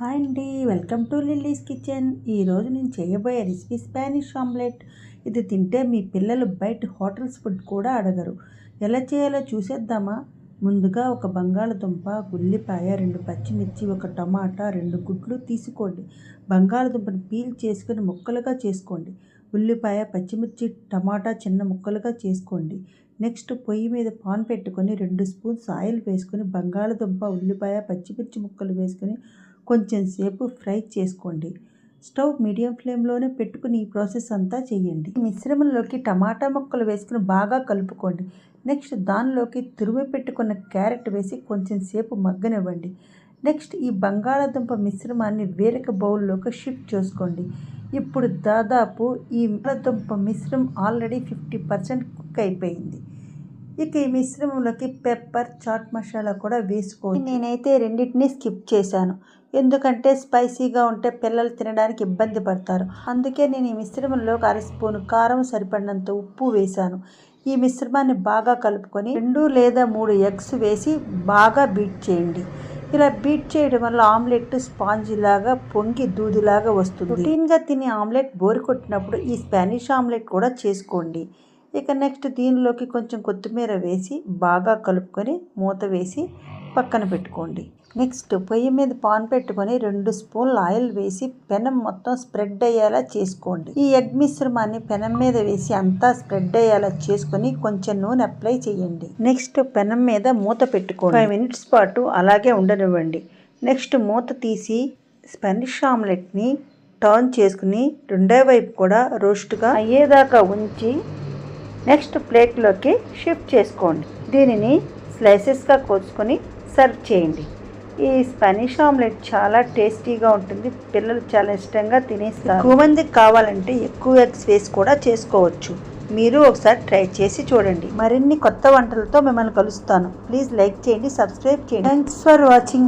Hi అండి. Welcome to Lilly's kitchen. ఈరోజు నేను చేయబోయే రెసిపీ స్పానిష్ ఆమ్లెట్. ఇది తింటే మీ పిల్లలు బయట హోటల్స్ ఫుడ్ కూడా అడగరు. ఎలా చేయాలో చూసేద్దామా? ముందుగా ఒక బంగాళదుంప ఉల్లిపాయ రెండు పచ్చిమిర్చి ఒక టమాటా రెండు గుడ్లు తీసుకోండి. బంగాళదుంపని పీల్ చేసుకొని ముక్కలుగా చేసుకోండి. ఉల్లిపాయ పచ్చిమిర్చి టమాటా చిన్న ముక్కలుగా చేసుకోండి. నెక్స్ట్ పొయ్యి మీద పాన్ పెట్టుకొని రెండు స్పూన్స్ ఆయిల్ వేసుకొని బంగాళదుంప ఉల్లిపాయ పచ్చిమిర్చి ముక్కలు వేసుకొని కొంచెం సేపు ఫ్రై చేసుకోండి. స్టవ్ మీడియం ఫ్లేమ్లోనే పెట్టుకుని ఈ ప్రాసెస్ అంతా చేయండి. ఈ మిశ్రమంలోకి టమాటా ముక్కలు వేసుకుని బాగా కలుపుకోండి. నెక్స్ట్ దానిలోకి తురిమి పెట్టుకున్న క్యారెట్ వేసి కొంచెం సేపు మగ్గనివ్వండి. నెక్స్ట్ ఈ బంగాళాదుంప మిశ్రమాన్ని వేరొక బౌల్లోకి షిఫ్ట్ చేసుకోండి. ఇప్పుడు దాదాపు ఈ బంగాళదుంప మిశ్రమం ఆల్రెడీ ఫిఫ్టీ పర్సెంట్ కుక్ అయిపోయింది. ఇక ఈ మిశ్రమంలోకి పెప్పర్ చాట్ మసాలా కూడా వేసుకోవచ్చు. నేనైతే రెండింటిని స్కిప్ చేశాను. ఎందుకంటే స్పైసీగా ఉంటే పిల్లలు తినడానికి ఇబ్బంది పడతారు. అందుకే నేను ఈ మిశ్రమంలో అర స్పూన్ కారం సరిపడినంత ఉప్పు వేశాను. ఈ మిశ్రమాన్ని బాగా కలుపుకొని రెండు లేదా మూడు ఎగ్స్ వేసి బాగా బీట్ చేయండి. ఇలా బీట్ చేయడం వల్ల ఆమ్లెట్ స్పాంజ్ లాగా పొంగి దూదిలాగా వస్తుంది. రొటీన్గా తినే ఆమ్లెట్ బోరు కొట్టినప్పుడు ఈ స్పానిష్ ఆమ్లెట్ కూడా చేసుకోండి. ఇక నెక్స్ట్ దీనిలోకి కొంచెం కొత్తిమీర వేసి బాగా కలుపుకొని మూత వేసి పక్కన పెట్టుకోండి. నెక్స్ట్ పొయ్యి మీద పాన్ పెట్టుకొని రెండు స్పూన్లు ఆయిల్ వేసి పెనం మొత్తం స్ప్రెడ్ అయ్యేలా చేసుకోండి. ఈ ఎగ్ మిశ్రమాన్ని పెనం మీద వేసి అంతా స్ప్రెడ్ అయ్యేలా చేసుకొని కొంచెం నూనె అప్లై చేయండి. నెక్స్ట్ పెనం మీద మూత పెట్టుకోండి. ఫైవ్ మినిట్స్ పాటు అలాగే ఉండనివ్వండి. నెక్స్ట్ మూత తీసి స్పానిష్ ఆమ్లెట్ని టర్న్ చేసుకుని రెండో వైపు కూడా రోస్ట్గా అయ్యేదాకా ఉంచి నెక్స్ట్ ప్లేట్లోకి షిఫ్ట్ చేసుకోండి. దీనిని స్లైసెస్గా కోసుకొని సర్వ్ చేయండి. ఈ స్పానిష్ ఆమ్లెట్ చాలా టేస్టీగా ఉంటుంది. పిల్లలు చాలా ఇష్టంగా తినేస్తారు. ఎక్కువ మందికి కావాలంటే ఎక్కువ ఎగ్స్ వేసి కూడా చేసుకోవచ్చు. మీరు ఒకసారి ట్రై చేసి చూడండి. మరిన్ని కొత్త వంటలతో మిమ్మల్ని కలుస్తాను. ప్లీజ్ లైక్ చేయండి సబ్స్క్రైబ్ చేయండి. Thanks for watching.